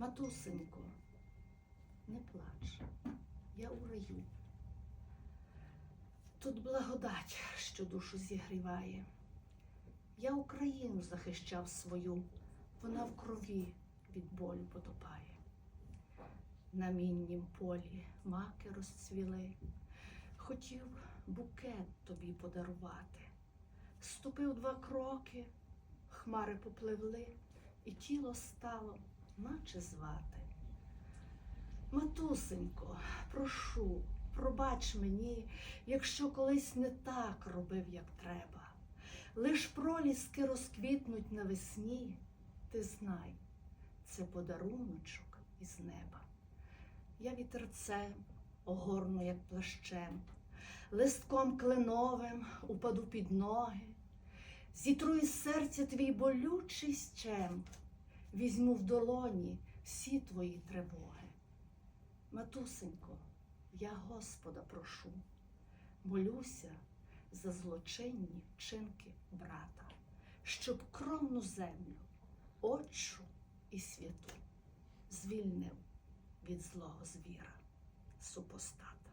Матусенько, не плач, я у раю. Тут благодать, що душу зігріває. Я Україну захищав свою, вона в крові від болю потопає. На міннім полі маки розцвіли, хотів букет тобі подарувати. Ступив два кроки, хмари попливли, і тіло стало, наче звати. Матусенько, прошу, пробач мені, якщо колись не так робив, як треба. Лиш проліски розквітнуть навесні, ти знай, це подаруночок із неба. Я вітерцем огорну, як плащем, листком кленовим упаду під ноги, зітру із серця твій болючий щем, візьму в долоні всі твої тривоги. Матусенько, я Господа прошу, молюся за злочинні вчинки брата, щоб кровну землю, отчу і святу звільнив від злого звіра, супостата.